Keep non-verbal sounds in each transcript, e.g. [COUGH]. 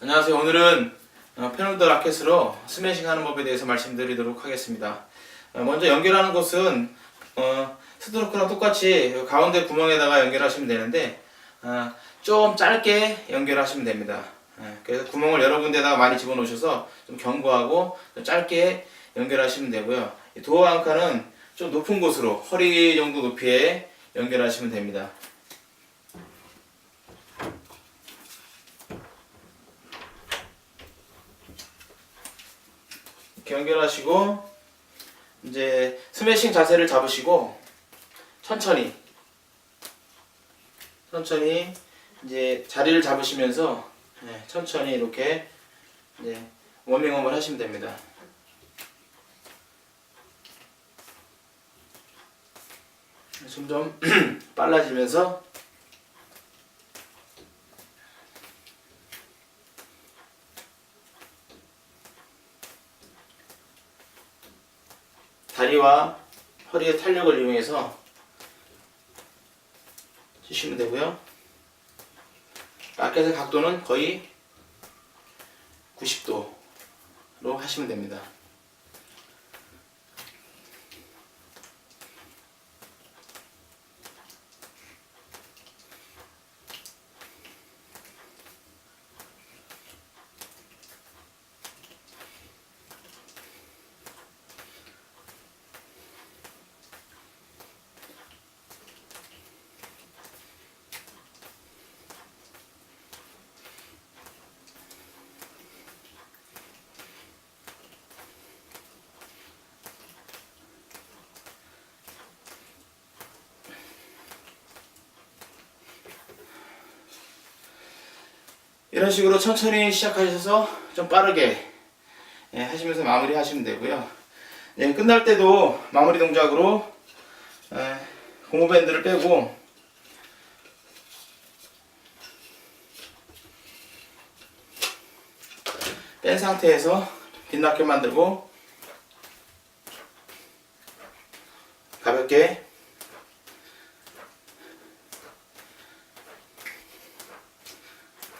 안녕하세요. 오늘은 어, 페놀더 라켓으로 스매싱 하는 법에 대해서 말씀드리도록 하겠습니다. 어, 먼저 연결하는 곳은 어, 스트로크랑 똑같이 요 가운데 구멍에다가 연결하시면 되는데 어, 좀 짧게 연결하시면 됩니다. 예, 그래서 구멍을 여러 군데다가 많이 집어넣으셔서 좀 견고하고 좀 짧게 연결하시면 되고요. 이 도어 한 칸은 좀 높은 곳으로 허리 정도 높이에 연결하시면 됩니다. 이렇게 연결하시고 이제 스매싱 자세를 잡으시고 천천히 천천히 이제 자리를 잡으시면서 네, 천천히 이렇게 이제 워밍업을 하시면 됩니다. 점점 [CLEARS THROAT] 빨라지면서 다리와 허리의 탄력을 이용해서 치시면 되고요. 라켓의 각도는 거의 90도로 하시면 됩니다. 이런 식으로 천천히 시작하셔서 좀 빠르게 예, 하시면서 마무리 하시면 되고요. 예, 끝날 때도 마무리 동작으로 예, 고무밴드를 빼고 뺀 상태에서 빗나게 만들고 가볍게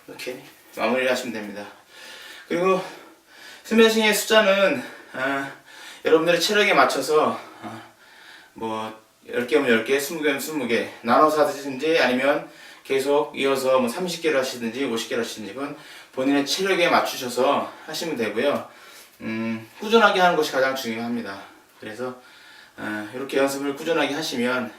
이렇게 마무리를 하시면 됩니다. 그리고 스매싱의 숫자는 아, 여러분들의 체력에 맞춰서 아, 뭐 10개면 10개, 20개면 20개 나눠서 하시든지 아니면 계속 이어서 뭐 30개를 하시든지 50개를 하시든지 그건 본인의 체력에 맞추셔서 하시면 되고요. 음, 꾸준하게 하는 것이 가장 중요합니다. 그래서 아, 이렇게 연습을 꾸준하게 하시면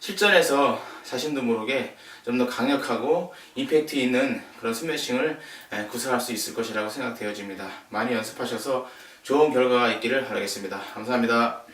실전에서 자신도 모르게 좀 더 강력하고 임팩트 있는 그런 스매싱을 에, 구사할 수 있을 것이라고 생각되어집니다. 많이 연습하셔서 좋은 결과가 있기를 바라겠습니다. 감사합니다.